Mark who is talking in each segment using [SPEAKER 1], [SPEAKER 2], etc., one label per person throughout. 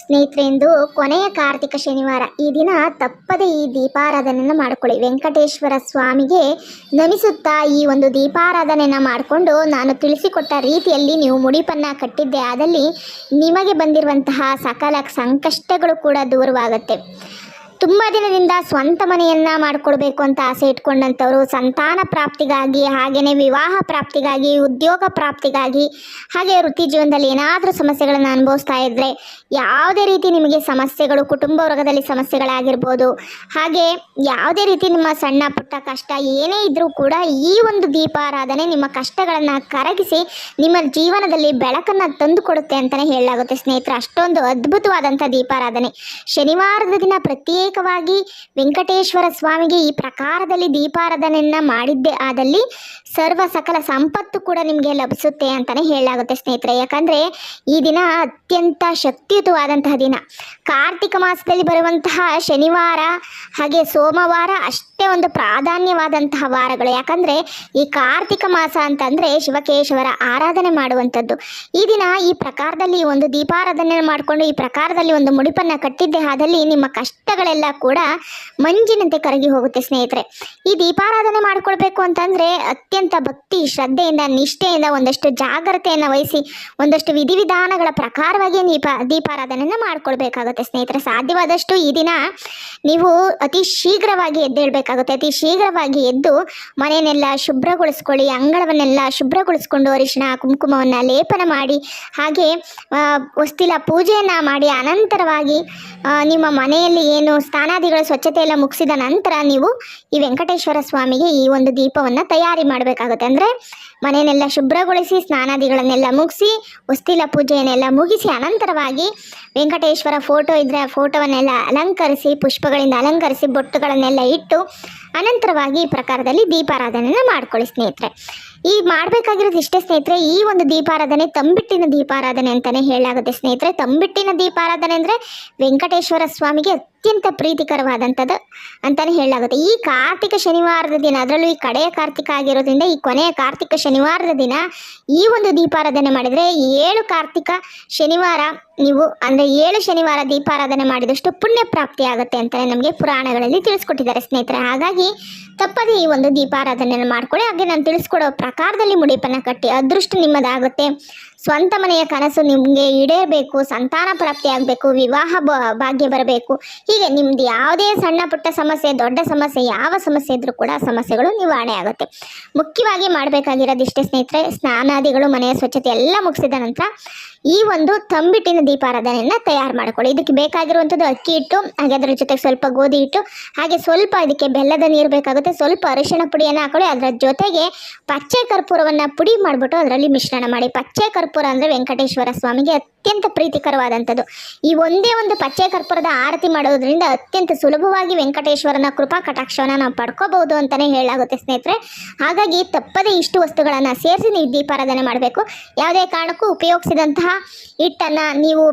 [SPEAKER 1] ಸ್ನೇಹಿತರೆ, ಇಂದು ಕೊನೆಯ ಕಾರ್ತಿಕ ಶನಿವಾರ. ಈ ದಿನ ತಪ್ಪದೆ ಈ ದೀಪಾರಾಧನೆಯನ್ನು ಮಾಡ್ಕೊಳ್ಳಿ. ವೆಂಕಟೇಶ್ವರ ಸ್ವಾಮಿಗೆ ನಮಿಸುತ್ತಾ ಈ ಒಂದು ದೀಪಾರಾಧನೆಯನ್ನು ಮಾಡಿಕೊಂಡು ನಾನು ತಿಳಿಸಿಕೊಟ್ಟ ರೀತಿಯಲ್ಲಿ ನೀವು ಮುಡಿಪನ್ನು ಕಟ್ಟಿದ್ದೆ. ಆದಲ್ಲಿ ನಿಮಗೆ ಬಂದಿರುವಂತಹ ಸಕಲ ಸಂಕಷ್ಟಗಳು ಕೂಡ ದೂರವಾಗುತ್ತೆ. ತುಂಬ ದಿನದಿಂದ ಸ್ವಂತ ಮನೆಯನ್ನು ಮಾಡಿಕೊಡ್ಬೇಕು ಅಂತ ಆಸೆ ಇಟ್ಕೊಂಡಂಥವ್ರು ಸಂತಾನ ಪ್ರಾಪ್ತಿಗಾಗಿ ಹಾಗೆಯೇ ವಿವಾಹ ಪ್ರಾಪ್ತಿಗಾಗಿ, ಉದ್ಯೋಗ ಪ್ರಾಪ್ತಿಗಾಗಿ, ಹಾಗೆ ವೃತ್ತಿ ಜೀವನದಲ್ಲಿ ಏನಾದರೂ ಸಮಸ್ಯೆಗಳನ್ನು ಅನುಭವಿಸ್ತಾ ಇದ್ದರೆ ಯಾವುದೇ ರೀತಿ ನಿಮಗೆ ಸಮಸ್ಯೆಗಳು, ಕುಟುಂಬ ವರ್ಗದಲ್ಲಿ ಸಮಸ್ಯೆಗಳಾಗಿರ್ಬೋದು, ಹಾಗೆ ಯಾವುದೇ ರೀತಿ ನಿಮ್ಮ ಸಣ್ಣ ಪುಟ್ಟ ಕಷ್ಟ ಏನೇ ಇದ್ದರೂ ಕೂಡ ಈ ಒಂದು ದೀಪಾರಾಧನೆ ನಿಮ್ಮ ಕಷ್ಟಗಳನ್ನು ಕರಗಿಸಿ ನಿಮ್ಮ ಜೀವನದಲ್ಲಿ ಬೆಳಕನ್ನು ತಂದು ಕೊಡುತ್ತೆ ಅಂತಲೇ ಹೇಳಲಾಗುತ್ತೆ ಸ್ನೇಹಿತರೆ. ಅಷ್ಟೊಂದು ಅದ್ಭುತವಾದಂಥ ದೀಪಾರಾಧನೆ. ಶನಿವಾರದ ದಿನ ಪ್ರತ್ಯೇಕವಾಗಿ ವೆಂಕಟೇಶ್ವರ ಸ್ವಾಮಿಗೆ ಈ ಪ್ರಕಾರದಲ್ಲಿ ದೀಪಾರಾಧನೆಯನ್ನು ಮಾಡಿದ್ದೆ. ಆದಲ್ಲಿ ಸರ್ವ ಸಕಲ ಸಂಪತ್ತು ಕೂಡ ನಿಮಗೆ ಲಭಿಸುತ್ತೆ ಅಂತಲೇ ಹೇಳಲಾಗುತ್ತೆ ಸ್ನೇಹಿತರೆ. ಯಾಕಂದರೆ ಈ ದಿನ ಅತ್ಯಂತ ಶಕ್ತಿಯುತವಾದಂತಹ ದಿನ. ಕಾರ್ತಿಕ ಮಾಸದಲ್ಲಿ ಬರುವಂತಹ ಶನಿವಾರ, ಹಾಗೆ ಸೋಮವಾರ ಅಷ್ಟೇ ಒಂದು ಪ್ರಾಧಾನ್ಯವಾದಂತಹ ವಾರಗಳು. ಯಾಕಂದರೆ ಈ ಕಾರ್ತಿಕ ಮಾಸ ಅಂತಂದರೆ ಶಿವಕೇಶವರ ಆರಾಧನೆ ಮಾಡುವಂಥದ್ದು. ಈ ದಿನ ಈ ಪ್ರಕಾರದಲ್ಲಿ ಒಂದು ದೀಪಾರಾಧನೆ ಮಾಡಿಕೊಂಡು ಈ ಪ್ರಕಾರದಲ್ಲಿ ಒಂದು ಮುಡಿಪನ್ನು ಕಟ್ಟಿದ್ದೆ. ಆದಲ್ಲಿ ನಿಮ್ಮ ಕಷ್ಟಗಳೆಲ್ಲ ಕೂಡ ಮಂಜಿನಂತೆ ಕರಗಿ ಹೋಗುತ್ತೆ ಸ್ನೇಹಿತರೆ. ಈ ದೀಪಾರಾಧನೆ ಮಾಡ್ಕೊಳ್ಬೇಕು ಅಂತಂದರೆ ಅತ್ಯಂತ ಭಕ್ತಿ, ಶ್ರದ್ಧೆಯಿಂದ, ನಿಷ್ಠೆಯಿಂದ ಒಂದಷ್ಟು ಜಾಗ್ರತೆಯನ್ನು ವಹಿಸಿ ಒಂದಷ್ಟು ವಿಧಿವಿಧಾನಗಳ ಪ್ರಕಾರವಾಗಿ ದೀಪ, ದೀಪಾರಾಧನೆಯನ್ನು ಮಾಡ್ಕೊಳ್ಬೇಕಾಗುತ್ತೆ ಸ್ನೇಹಿತರೆ. ಸಾಧ್ಯವಾದಷ್ಟು ಈ ದಿನ ನೀವು ಅತಿ ಶೀಘ್ರವಾಗಿ ಎದ್ದೇಳ್ಬೇಕಾಗುತ್ತೆ. ಅತಿ ಶೀಘ್ರವಾಗಿ ಎದ್ದು ಮನೆಯನ್ನೆಲ್ಲ ಶುಭ್ರಗೊಳಿಸ್ಕೊಳ್ಳಿ, ಅಂಗಳವನ್ನೆಲ್ಲ ಶುಭ್ರಗೊಳಿಸ್ಕೊಂಡು ಅರಿಶಿಣ, ಕುಂಕುಮವನ್ನು ಲೇಪನ ಮಾಡಿ, ಹಾಗೆ ವಸ್ತಿಲ ಪೂಜೆಯನ್ನು ಮಾಡಿ, ಅನಂತರವಾಗಿ ನಿಮ್ಮ ಮನೆಯಲ್ಲಿ ಏನು ಸ್ನಾನಾದಿಗಳ ಸ್ವಚ್ಛತೆ ಎಲ್ಲ ಮುಗಿಸಿದ ನಂತರ ನೀವು ಈ ವೆಂಕಟೇಶ್ವರ ಸ್ವಾಮಿಗೆ ಈ ಒಂದು ದೀಪವನ್ನು ತಯಾರಿ ಮಾಡಬೇಕಾಗುತ್ತೆ. ಅಂದರೆ ಮನೆಯನ್ನೆಲ್ಲ ಶುಭ್ರಗೊಳಿಸಿ, ಸ್ನಾನಾದಿಗಳನ್ನೆಲ್ಲ ಮುಗಿಸಿ ಉಸ್ತಿಲ ಪೂಜೆಯನ್ನೆಲ್ಲ ಮುಗಿಸಿ, ಅನಂತರವಾಗಿ ವೆಂಕಟೇಶ್ವರ ಫೋಟೋ ಇದ್ದರೆ ಆ ಫೋಟೋವನ್ನೆಲ್ಲ ಅಲಂಕರಿಸಿ, ಪುಷ್ಪಗಳಿಂದ ಅಲಂಕರಿಸಿ, ಬೊಟ್ಟುಗಳನ್ನೆಲ್ಲ ಇಟ್ಟು, ಅನಂತರವಾಗಿ ಈ ಪ್ರಕಾರದಲ್ಲಿ ದೀಪಾರಾಧನೆಯನ್ನು ಮಾಡ್ಕೊಳ್ಳಿ ಸ್ನೇಹಿತರೆ. ಈ ಮಾಡಬೇಕಾಗಿರೋದು ಇಷ್ಟೇ ಸ್ನೇಹಿತರೆ, ಈ ಒಂದು ದೀಪಾರಾಧನೆ, ತಂಬಿಟ್ಟಿನ ದೀಪಾರಾಧನೆ ಅಂತಲೇ ಹೇಳಾಗುತ್ತೆ ಸ್ನೇಹಿತರೆ. ತಂಬಿಟ್ಟಿನ ದೀಪಾರಾಧನೆ ಅಂದರೆ ವೆಂಕಟೇಶ್ವರ ಸ್ವಾಮಿಗೆ ಅತ್ಯಂತ ಪ್ರೀತಿಕರವಾದಂಥದ್ದು ಅಂತಲೇ ಹೇಳಲಾಗುತ್ತೆ. ಈ ಕಾರ್ತಿಕ ಶನಿವಾರದ ದಿನ, ಅದರಲ್ಲೂ ಈ ಕಡೆಯ ಕಾರ್ತಿಕ ಆಗಿರೋದ್ರಿಂದ ಈ ಕೊನೆಯ ಕಾರ್ತಿಕ ಶನಿವಾರದ ದಿನ ಈ ಒಂದು ದೀಪಾರಾಧನೆ ಮಾಡಿದರೆ ಏಳು ಕಾರ್ತಿಕ ಶನಿವಾರ ನೀವು ಅಂದರೆ ಏಳು ಶನಿವಾರ ದೀಪಾರಾಧನೆ ಮಾಡಿದಷ್ಟು ಪುಣ್ಯ ಪ್ರಾಪ್ತಿ ಆಗುತ್ತೆ ಅಂತಲೇ ನಮಗೆ ಪುರಾಣಗಳಲ್ಲಿ ತಿಳಿಸ್ಕೊಟ್ಟಿದ್ದಾರೆ ಸ್ನೇಹಿತರೆ. ಹಾಗಾಗಿ ತಪ್ಪದೆ ಈ ಒಂದು ದೀಪಾರಾಧನೆಯನ್ನು ಮಾಡ್ಕೊಳ್ಳಿ. ಹಾಗೆ ನಾನು ತಿಳಿಸ್ಕೊಡೋ ಪ್ರಕಾರದಲ್ಲಿ ಮುಡಿಪನ್ನು ಕಟ್ಟಿ, ಅದೃಷ್ಟ ನಿಮ್ಮದಾಗುತ್ತೆ. ಸ್ವಂತ ಮನೆಯ ಕನಸು ನಿಮಗೆ ಈಡೇರಬೇಕು, ಸಂತಾನ ಪ್ರಾಪ್ತಿ ಆಗಬೇಕು, ವಿವಾಹ ಭಾಗ್ಯ ಬರಬೇಕು. ಹೀಗೆ ನಿಮ್ದು ಯಾವುದೇ ಸಣ್ಣ ಪುಟ್ಟ ಸಮಸ್ಯೆ, ದೊಡ್ಡ ಸಮಸ್ಯೆ, ಯಾವ ಸಮಸ್ಯೆ ಇದ್ರೂ ಕೂಡ ಸಮಸ್ಯೆಗಳು ನಿವಾರಣೆ ಆಗುತ್ತೆ. ಮುಖ್ಯವಾಗಿ ಮಾಡಬೇಕಾಗಿರೋದಿಷ್ಟೇ ಸ್ನೇಹಿತರೆ, ಸ್ನಾನಾದಿಗಳು, ಮನೆಯ ಸ್ವಚ್ಛತೆ ಎಲ್ಲ ಮುಗಿಸಿದ ನಂತರ ಈ ಒಂದು ತಂಬಿಟ್ಟಿನ ದೀಪಾರಾಧನೆಯನ್ನು ತಯಾರು ಮಾಡಿಕೊಳ್ಳಿ. ಇದಕ್ಕೆ ಬೇಕಾಗಿರುವಂಥದ್ದು ಅಕ್ಕಿ ಹಿಟ್ಟು, ಹಾಗೆ ಅದರ ಜೊತೆಗೆ ಸ್ವಲ್ಪ ಗೋಧಿ ಹಿಟ್ಟು, ಹಾಗೆ ಸ್ವಲ್ಪ ಇದಕ್ಕೆ ಬೆಲ್ಲದ ನೀರು ಬೇಕಾಗುತ್ತೆ. ಸ್ವಲ್ಪ ಅರಿಶಿಣ ಪುಡಿಯನ್ನು ಹಾಕೊಳ್ಳಿ. ಅದರ ಜೊತೆಗೆ ಪಚ್ಚೆ ಕರ್ಪೂರವನ್ನು ಪುಡಿ ಮಾಡಿಬಿಟ್ಟು ಅದರಲ್ಲಿ ಮಿಶ್ರಣ ಮಾಡಿ. ಪಚ್ಚೆ ಕರ್ಪೂರ ಅಂದರೆ ವೆಂಕಟೇಶ್ವರ ಸ್ವಾಮಿಗೆ ಅತ್ಯಂತ ಪ್ರೀತಿಕರವಾದಂಥದ್ದು. ಈ ಒಂದೇ ಒಂದು ಪಚ್ಚೆ ಕರ್ಪೂರದ ಆರತಿ ಮಾಡೋದ್ರಿಂದ ಅತ್ಯಂತ ಸುಲಭವಾಗಿ ವೆಂಕಟೇಶ್ವರನ ಕೃಪಾ ಕಟಾಕ್ಷವನ್ನು ನಾವು ಪಡ್ಕೋಬಹುದು ಅಂತಲೇ ಹೇಳಲಾಗುತ್ತೆ ಸ್ನೇಹಿತರೆ. ಹಾಗಾಗಿ ತಪ್ಪದೇ ಇಷ್ಟು ವಸ್ತುಗಳನ್ನು ಸೇರಿಸಿ ನೀವು ದೀಪಾರಾಧನೆ ಮಾಡಬೇಕು. ಯಾವುದೇ ಕಾರಣಕ್ಕೂ ಉಪಯೋಗಿಸಿದಂತಹ ಹಿಟ್ಟನ್ನು ನೀವು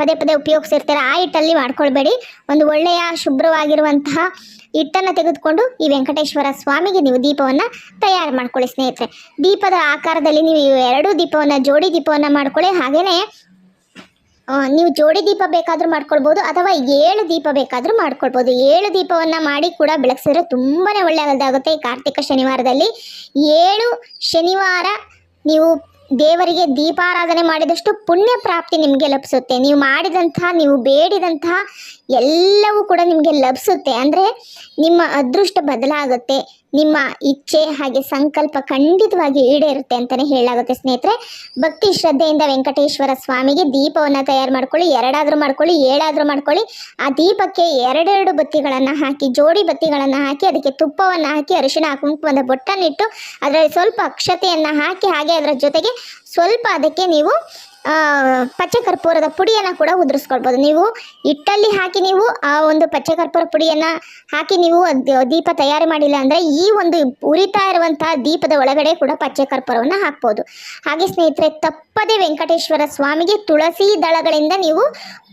[SPEAKER 1] ಪದೇ ಪದೇ ಉಪಯೋಗಿಸಿರ್ತೀರ, ಆ ಹಿಟ್ಟಲ್ಲಿ ಮಾಡ್ಕೊಳ್ಬೇಡಿ. ಒಂದು ಒಳ್ಳೆಯ, ಶುಭ್ರವಾಗಿರುವಂತಹ ಹಿಟ್ಟನ್ನು ತೆಗೆದುಕೊಂಡು ಈ ವೆಂಕಟೇಶ್ವರ ಸ್ವಾಮಿಗೆ ನೀವು ದೀಪವನ್ನು ತಯಾರು ಮಾಡ್ಕೊಳ್ಳಿ, ಸ್ನೇಹಿತರೆ. ದೀಪದ ಆಕಾರದಲ್ಲಿ ನೀವು ಎರಡೂ ದೀಪವನ್ನು, ಜೋಡಿ ದೀಪವನ್ನು ಮಾಡ್ಕೊಳ್ಳಿ. ಹಾಗೆಯೇ ನೀವು ಜೋಡಿ ದೀಪ ಬೇಕಾದರೂ ಮಾಡ್ಕೊಳ್ಬೋದು, ಅಥವಾ ಏಳು ದೀಪ ಬೇಕಾದರೂ ಮಾಡ್ಕೊಳ್ಬೋದು. ಏಳು ದೀಪವನ್ನು ಮಾಡಿ ಕೂಡ ಬೆಳಗ್ಸಿದ್ರೆ ತುಂಬಾ ಒಳ್ಳೆಯದಾಗುತ್ತೆ ಈ ಕಾರ್ತಿಕ ಶನಿವಾರದಲ್ಲಿ. ಏಳು ಶನಿವಾರ ನೀವು ದೇವರಿಗೆ ದೀಪಾರಾಧನೆ ಮಾಡಿದಷ್ಟು ಪುಣ್ಯ ಪ್ರಾಪ್ತಿ ನಿಮಗೆ ಲಭಿಸುತ್ತೆ. ನೀವು ಮಾಡಿದಂಥ, ನೀವು ಬೇಡಿದಂತಹ ಎಲ್ಲವೂ ಕೂಡ ನಿಮಗೆ ಲಭಿಸುತ್ತೆ. ಅಂದರೆ ನಿಮ್ಮ ಅದೃಷ್ಟ ಬದಲಾಗುತ್ತೆ. ನಿಮ್ಮ ಇಚ್ಛೆ ಹಾಗೆ ಸಂಕಲ್ಪ ಖಂಡಿತವಾಗಿ ಈಡೇರುತ್ತೆ ಅಂತಲೇ ಹೇಳಲಾಗುತ್ತೆ ಸ್ನೇಹಿತರೆ. ಭಕ್ತಿ ಶ್ರದ್ಧೆಯಿಂದ ವೆಂಕಟೇಶ್ವರ ಸ್ವಾಮಿಗೆ ದೀಪವನ್ನು ತಯಾರು ಮಾಡ್ಕೊಳ್ಳಿ, ಎರಡಾದರೂ ಮಾಡ್ಕೊಳ್ಳಿ, ಏಳಾದರೂ ಮಾಡ್ಕೊಳ್ಳಿ. ಆ ದೀಪಕ್ಕೆ ಎರಡೆರಡು ಬತ್ತಿಗಳನ್ನು ಹಾಕಿ, ಜೋಡಿ ಬತ್ತಿಗಳನ್ನು ಹಾಕಿ, ಅದಕ್ಕೆ ತುಪ್ಪವನ್ನು ಹಾಕಿ, ಅರಿಶಿಣ, ಕುಂಕುಮದ ಬೊಟ್ಟನ್ನಿಟ್ಟು ಅದರಲ್ಲಿ ಸ್ವಲ್ಪ ಅಕ್ಷತೆಯನ್ನು ಹಾಕಿ, ಹಾಗೆ ಅದರ ಜೊತೆಗೆ ಸ್ವಲ್ಪ ಅದಕ್ಕೆ ನೀವು ಪಚ್ಚೆ ಕರ್ಪೂರದ ಪುಡಿಯನ್ನು ಕೂಡ ಉದುರಿಸ್ಕೊಳ್ಬೋದು. ನೀವು ಹಿಟ್ಟಲ್ಲಿ ಹಾಕಿ ನೀವು ಆ ಒಂದು ಪಚ್ಚೆ ಕರ್ಪೂರ ಪುಡಿಯನ್ನು ಹಾಕಿ ನೀವು ದೀಪ ತಯಾರು ಮಾಡಿಲ್ಲ ಅಂದರೆ ಈ ಒಂದು ಉರಿತಾ ಇರುವಂತಹ ದೀಪದ ಒಳಗಡೆ ಕೂಡ ಪಚ್ಚೆ ಕರ್ಪೂರವನ್ನು ಹಾಕ್ಬೋದು. ಹಾಗೆ ಸ್ನೇಹಿತರೆ, ತಪ್ಪದೆ ವೆಂಕಟೇಶ್ವರ ಸ್ವಾಮಿಗೆ ತುಳಸಿ ದಳಗಳಿಂದ ನೀವು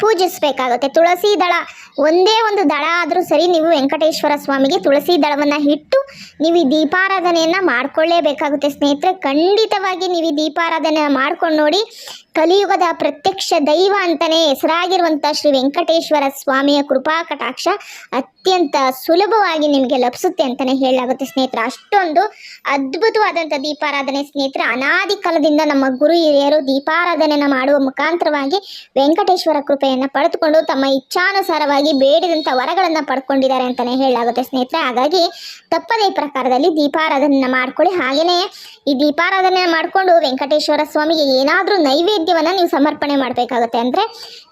[SPEAKER 1] ಪೂಜಿಸಬೇಕಾಗುತ್ತೆ. ತುಳಸಿ ದಳ, ಒಂದೇ ಒಂದು ದಳ ಆದರೂ ಸರಿ ನೀವು ವೆಂಕಟೇಶ್ವರ ಸ್ವಾಮಿಗೆ ತುಳಸಿ ದಳವನ್ನು ಇಟ್ಟು ನೀವು ಈ ದೀಪಾರಾಧನೆಯನ್ನು ಮಾಡಿಕೊಳ್ಳೇಬೇಕಾಗುತ್ತೆ. ಸ್ನೇಹಿತರೆ, ಖಂಡಿತವಾಗಿ ನೀವು ಈ ದೀಪಾರಾಧನೆ ಮಾಡ್ಕೊಂಡು ನೋಡಿ ಕಲಿಯುಗದ ಪ್ರತ್ಯಕ್ಷ ದೈವ ಅಂತಾನೆ ಹೆಸರಾಗಿರುವಂಥ ಶ್ರೀ ವೆಂಕಟೇಶ್ವರ ಸ್ವಾಮಿಯ ಕೃಪಾ ಕಟಾಕ್ಷ ಅತ್ಯಂತ ಸುಲಭವಾಗಿ ನಿಮಗೆ ಲಭಿಸುತ್ತೆ ಅಂತಲೇ ಹೇಳಲಾಗುತ್ತೆ ಸ್ನೇಹಿತರ. ಅಷ್ಟೊಂದು ಅದ್ಭುತವಾದಂಥ ದೀಪಾರಾಧನೆ ಸ್ನೇಹಿತರ. ಅನಾದಿ ಕಾಲದಿಂದ ನಮ್ಮ ಗುರು ಹಿರಿಯರು ದೀಪಾರಾಧನೆಯನ್ನು ಮಾಡುವ ಮುಖಾಂತರವಾಗಿ ವೆಂಕಟೇಶ್ವರ ಕೃಪೆಯನ್ನು ಪಡೆದುಕೊಂಡು ತಮ್ಮ ಇಚ್ಛಾನುಸಾರವಾಗಿ ಬೇಡಿದಂಥ ವರಗಳನ್ನು ಪಡ್ಕೊಂಡಿದ್ದಾರೆ ಅಂತಲೇ ಹೇಳಲಾಗುತ್ತೆ ಸ್ನೇಹಿತರೆ. ಹಾಗಾಗಿ ತಪ್ಪದೇ ಪ್ರಕಾರದಲ್ಲಿ ದೀಪಾರಾಧನೆಯನ್ನು ಮಾಡ್ಕೊಳ್ಳಿ. ಹಾಗೆಯೇ ಈ ದೀಪಾರಾಧನೆ ಮಾಡಿಕೊಂಡು ವೆಂಕಟೇಶ್ವರ ಸ್ವಾಮಿಗೆ ಏನಾದರೂ ನೈವೇದ್ಯವನ್ನು ನೀವು ಸಮರ್ಪಣೆ ಮಾಡಬೇಕಾಗುತ್ತೆ ಅಂದರೆ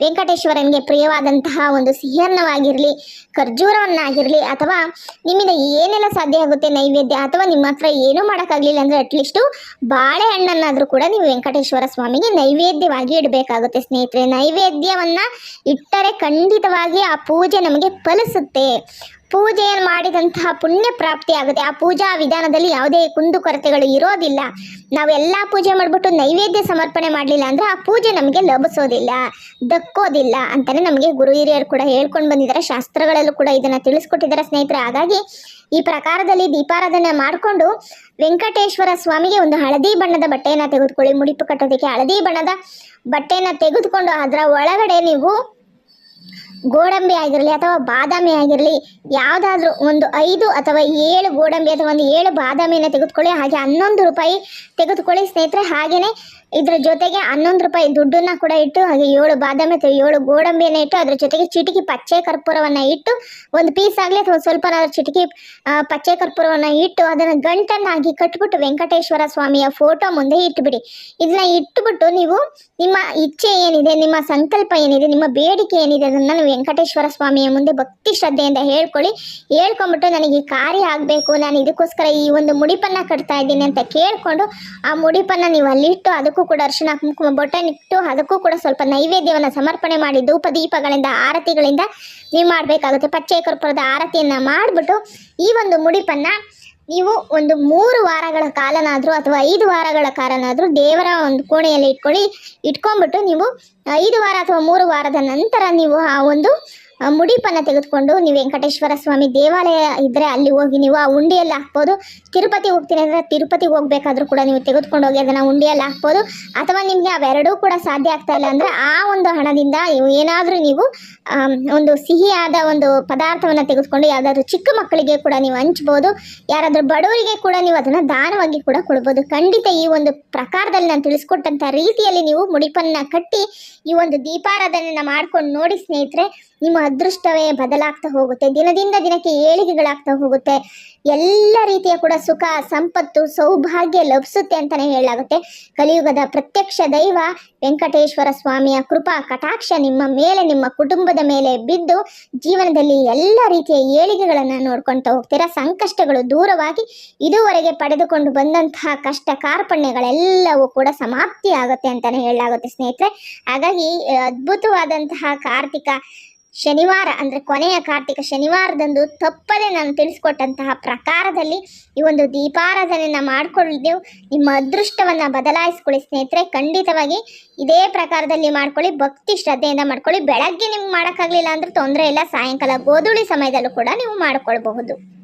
[SPEAKER 1] ವೆಂಕಟೇಶ್ವರನಿಗೆ ಪ್ರಿಯವಾದಂತಹ ಒಂದು ಸಿಹಿಯನ್ನವಾಗಿರಲಿ, ಖರ್ಜೂರವನ್ನಾಗಿರಲಿ, ಅಥವಾ ನಿಮ್ಮಿಂದ ಏನೆಲ್ಲ ಸಾಧ್ಯ ಆಗುತ್ತೆ ನೈವೇದ್ಯ, ಅಥವಾ ನಿಮ್ಮ ಹತ್ರ ಏನೂ ಮಾಡೋಕ್ಕಾಗಲಿಲ್ಲ ಅಂದರೆ ಅಟ್ಲೀಸ್ಟು ಬಾಳೆಹಣ್ಣನ್ನಾದರೂ ಕೂಡ ನೀವು ವೆಂಕಟೇಶ್ವರ ಸ್ವಾಮಿಗೆ ನೈವೇದ್ಯವಾಗಿ ಇಡಬೇಕಾಗುತ್ತೆ ಸ್ನೇಹಿತರೆ. ನೈವೇದ್ಯವನ್ನು ಇಟ್ಟರೆ ಖಂಡಿತವಾಗಿ ಆ ಪೂಜೆ ನಮಗೆ ಫಲಿಸುತ್ತೆ. ಪೂಜೆಯನ್ನು ಮಾಡಿದಂತಹ ಪುಣ್ಯ ಪ್ರಾಪ್ತಿ ಆಗುತ್ತೆ. ಆ ಪೂಜಾ ವಿಧಾನದಲ್ಲಿ ಯಾವುದೇ ಕುಂದುಕೊರತೆಗಳು ಇರೋದಿಲ್ಲ. ನಾವೆಲ್ಲ ಪೂಜೆ ಮಾಡಿಬಿಟ್ಟು ನೈವೇದ್ಯ ಸಮರ್ಪಣೆ ಮಾಡಲಿಲ್ಲ ಅಂದರೆ ಆ ಪೂಜೆ ನಮಗೆ ಲಭಿಸೋದಿಲ್ಲ, ದಕ್ಕೋದಿಲ್ಲ ಅಂತಲೇ ನಮಗೆ ಗುರು ಹಿರಿಯರು ಕೂಡ ಹೇಳ್ಕೊಂಡು ಬಂದಿದ್ದಾರೆ. ಶಾಸ್ತ್ರಗಳಲ್ಲೂ ಕೂಡ ಇದನ್ನು ತಿಳಿಸ್ಕೊಟ್ಟಿದ್ದಾರೆ ಸ್ನೇಹಿತರೆ. ಹಾಗಾಗಿ ಈ ಪ್ರಕಾರದಲ್ಲಿ ದೀಪಾರಾಧನೆ ಮಾಡಿಕೊಂಡು ವೆಂಕಟೇಶ್ವರ ಸ್ವಾಮಿಗೆ ಒಂದು ಹಳದಿ ಬಣ್ಣದ ಬಟ್ಟೆಯನ್ನು ತೆಗೆದುಕೊಳ್ಳಿ. ಮುಡಿಪು ಕಟ್ಟೋದಕ್ಕೆ ಹಳದಿ ಬಣ್ಣದ ಬಟ್ಟೆಯನ್ನು ತೆಗೆದುಕೊಂಡು ಅದರ ಒಳಗಡೆ ನೀವು ಗೋಡಂಬಿ ಆಗಿರಲಿ ಅಥವಾ ಬಾದಾಮಿ ಆಗಿರಲಿ, ಯಾವುದಾದ್ರೂ ಒಂದು ಐದು ಅಥವಾ ಏಳು ಗೋಡಂಬಿ ಅಥವಾ ಒಂದು ಏಳು ಬಾದಾಮಿಯನ್ನು ತೆಗೆದುಕೊಳ್ಳಿ, ಹಾಗೆ ಹನ್ನೊಂದು ರೂಪಾಯಿ ತೆಗೆದುಕೊಳ್ಳಿ ಸ್ನೇಹಿತರೆ. ಹಾಗೆಯೇ ಇದ್ರ ಜೊತೆಗೆ ಹನ್ನೊಂದು ರೂಪಾಯಿ ದುಡ್ಡನ್ನ ಕೂಡ ಇಟ್ಟು, ಹಾಗೆ ಏಳು ಬಾದಾಮಿ ಅಥವಾ ಏಳು ಗೋಡಂಬಿಯನ್ನು ಇಟ್ಟು, ಅದ್ರ ಜೊತೆಗೆ ಚಿಟಿಕಿ ಪಚ್ಚೆ ಕರ್ಪೂರವನ್ನು ಇಟ್ಟು, ಒಂದು ಪೀಸ್ ಆಗಲಿ ಅಥವಾ ಸ್ವಲ್ಪ ಚಿಟಿಕಿ ಪಚ್ಚೆ ಕರ್ಪೂರವನ್ನು ಇಟ್ಟು, ಅದನ್ನು ಗಂಟನ್ನಾಗಿ ಕಟ್ಬಿಟ್ಟು ವೆಂಕಟೇಶ್ವರ ಸ್ವಾಮಿಯ ಫೋಟೋ ಮುಂದೆ ಇಟ್ಬಿಡಿ. ಇದನ್ನ ಇಟ್ಬಿಟ್ಟು ನೀವು ನಿಮ್ಮ ಇಚ್ಛೆ ಏನಿದೆ, ನಿಮ್ಮ ಸಂಕಲ್ಪ ಏನಿದೆ, ನಿಮ್ಮ ಬೇಡಿಕೆ ಏನಿದೆ, ಅದನ್ನು ನೀವು ವೆಂಕಟೇಶ್ವರ ಸ್ವಾಮಿಯ ಮುಂದೆ ಭಕ್ತಿ ಶ್ರದ್ಧೆಯಿಂದ ಹೇಳ್ಕೊಳ್ಳಿ. ಹೇಳ್ಕೊಂಬಿಟ್ಟು ನನಗೆ ಈ ಕಾರ್ಯ ಆಗಬೇಕು, ನಾನು ಇದಕ್ಕೋಸ್ಕರ ಈ ಒಂದು ಮುಡಿಪನ್ನ ಕಟ್ತಾ ಇದ್ದೀನಿ ಅಂತ ಕೇಳಿಕೊಂಡು, ಆ ಮುಡಿಪನ್ನ ನೀವು ಅಲ್ಲಿಟ್ಟು, ಅದಕ್ಕೂ ಕೂಡ ಅರಿಶಿನ ಕುಂಕುಮ ಬೊಟ್ಟನಿಟ್ಟು ಅದಕ್ಕೂ ಕೂಡ ಸ್ವಲ್ಪ ನೈವೇದ್ಯವನ್ನು ಸಮರ್ಪಣೆ ಮಾಡಿ ಧೂಪ ದೀಪಗಳಿಂದ ಆರತಿಗಳಿಂದ ನೀವು ಮಾಡಬೇಕಾಗುತ್ತೆ. ಪಚ್ಚೆ ಕರ್ಪೂರದ ಆರತಿಯನ್ನು ಮಾಡಿಬಿಟ್ಟು ಈ ಒಂದು ಮುಡಿಪನ್ನು ನೀವು ಒಂದು ಮೂರು ವಾರಗಳ ಕಾಲನಾದರೂ ಅಥವಾ ಐದು ವಾರಗಳ ಕಾಲನಾದರೂ ದೇವರ ಒಂದು ಕೋಣೆಯಲ್ಲಿ ಇಟ್ಕೊಳ್ಳಿ. ಇಟ್ಕೊಂಡ್ಬಿಟ್ಟು ನೀವು ಐದು ವಾರ ಅಥವಾ ಮೂರು ವಾರದ ನಂತರ ನೀವು ಆ ಒಂದು ಮುಡಿಪನ್ನು ತೆಗೆದುಕೊಂಡು ನೀವು ವೆಂಕಟೇಶ್ವರ ಸ್ವಾಮಿ ದೇವಾಲಯ ಇದ್ದರೆ ಅಲ್ಲಿ ಹೋಗಿ ನೀವು ಆ ಉಂಡಿಯಲ್ಲಿ ಹಾಕ್ಬೋದು. ತಿರುಪತಿ ಹೋಗ್ತೀನಿ ಅಂದರೆ ತಿರುಪತಿ ಹೋಗ್ಬೇಕಾದ್ರೂ ಕೂಡ ನೀವು ತೆಗೆದುಕೊಂಡು ಹೋಗಿ ಅದನ್ನು ಉಂಡಿಯಲ್ಲಿ ಹಾಕ್ಬೋದು. ಅಥವಾ ನಿಮಗೆ ಅವೆರಡೂ ಕೂಡ ಸಾಧ್ಯ ಆಗ್ತಾ ಇಲ್ಲ ಅಂದರೆ ಆ ಒಂದು ಹಣದಿಂದ ನೀವು ಏನಾದರೂ ನೀವು ಒಂದು ಸಿಹಿಯಾದ ಒಂದು ಪದಾರ್ಥವನ್ನು ತೆಗೆದುಕೊಂಡು ಯಾವುದಾದ್ರೂ ಚಿಕ್ಕ ಮಕ್ಕಳಿಗೆ ಕೂಡ ನೀವು ಹಂಚ್ಬೋದು. ಯಾರಾದರೂ ಬಡವರಿಗೆ ಕೂಡ ನೀವು ಅದನ್ನು ದಾನವಾಗಿ ಕೂಡ ಕೊಡ್ಬೋದು. ಖಂಡಿತ ಈ ಒಂದು ಪ್ರಕಾರದಲ್ಲಿ ನಾನು ತಿಳಿಸ್ಕೊಟ್ಟಂಥ ರೀತಿಯಲ್ಲಿ ನೀವು ಮುಡಿಪನ್ನ ಕಟ್ಟಿ ಈ ಒಂದು ದೀಪಾರಾಧನೆಯನ್ನು ಮಾಡ್ಕೊಂಡು ನೋಡಿ ಸ್ನೇಹಿತರೆ ನಿಮ್ಮ ಅದೃಷ್ಟವೇ ಬದಲಾಗ್ತಾ ಹೋಗುತ್ತೆ. ದಿನದಿಂದ ದಿನಕ್ಕೆ ಏಳಿಗೆಗಳಾಗ್ತಾ ಹೋಗುತ್ತೆ. ಎಲ್ಲ ರೀತಿಯ ಕೂಡ ಸುಖ, ಸಂಪತ್ತು, ಸೌಭಾಗ್ಯ ಲಭಿಸುತ್ತೆ ಅಂತಲೇ ಹೇಳಲಾಗುತ್ತೆ. ಕಲಿಯುಗದ ಪ್ರತ್ಯಕ್ಷ ದೈವ ವೆಂಕಟೇಶ್ವರ ಸ್ವಾಮಿಯ ಕೃಪಾ ಕಟಾಕ್ಷ ನಿಮ್ಮ ಮೇಲೆ, ನಿಮ್ಮ ಕುಟುಂಬದ ಮೇಲೆ ಬಿದ್ದು ಜೀವನದಲ್ಲಿ ಎಲ್ಲ ರೀತಿಯ ಏಳಿಗೆಗಳನ್ನು ನೋಡ್ಕೊಳ್ತಾ ಹೋಗ್ತೀರಾ. ಸಂಕಷ್ಟಗಳು ದೂರವಾಗಿ ಇದುವರೆಗೆ ಪಡೆದುಕೊಂಡು ಬಂದಂತಹ ಕಷ್ಟ ಕಾರ್ಪಣ್ಯಗಳೆಲ್ಲವೂ ಕೂಡ ಸಮಾಪ್ತಿ ಆಗುತ್ತೆ ಅಂತಲೇ ಹೇಳಲಾಗುತ್ತೆ ಸ್ನೇಹಿತರೆ. ಹಾಗಾಗಿ, ಅದ್ಭುತವಾದಂತಹ ಕಾರ್ತಿಕ ಶನಿವಾರ ಅಂದರೆ ಕೊನೆಯ ಕಾರ್ತಿಕ ಶನಿವಾರದಂದು ತಪ್ಪದೆ ನಾನು ತಿಳಿಸ್ಕೊಟ್ಟಂತಹ ಪ್ರಕಾರದಲ್ಲಿ ಈ ಒಂದು ದೀಪಾರಾಧನೆಯನ್ನು ಮಾಡಿಕೊಳ್ಳಿದ್ದೆವು ನಿಮ್ಮ ಅದೃಷ್ಟವನ್ನು ಬದಲಾಯಿಸ್ಕೊಳ್ಳಿ ಸ್ನೇಹಿತರೆ. ಖಂಡಿತವಾಗಿ ಇದೇ ಪ್ರಕಾರದಲ್ಲಿ ಮಾಡ್ಕೊಳ್ಳಿ. ಭಕ್ತಿ ಶ್ರದ್ಧೆಯಿಂದ ಮಾಡ್ಕೊಳ್ಳಿ. ಬೆಳಗ್ಗೆ ನಿಮ್ಗೆ ಮಾಡೋಕ್ಕಾಗಲಿಲ್ಲ ಅಂದ್ರೆ ತೊಂದರೆ ಇಲ್ಲ. ಸಾಯಂಕಾಲ ಗೋಧೂಳಿ ಸಮಯದಲ್ಲೂ ಕೂಡ ನೀವು ಮಾಡ್ಕೊಳ್ಬಹುದು.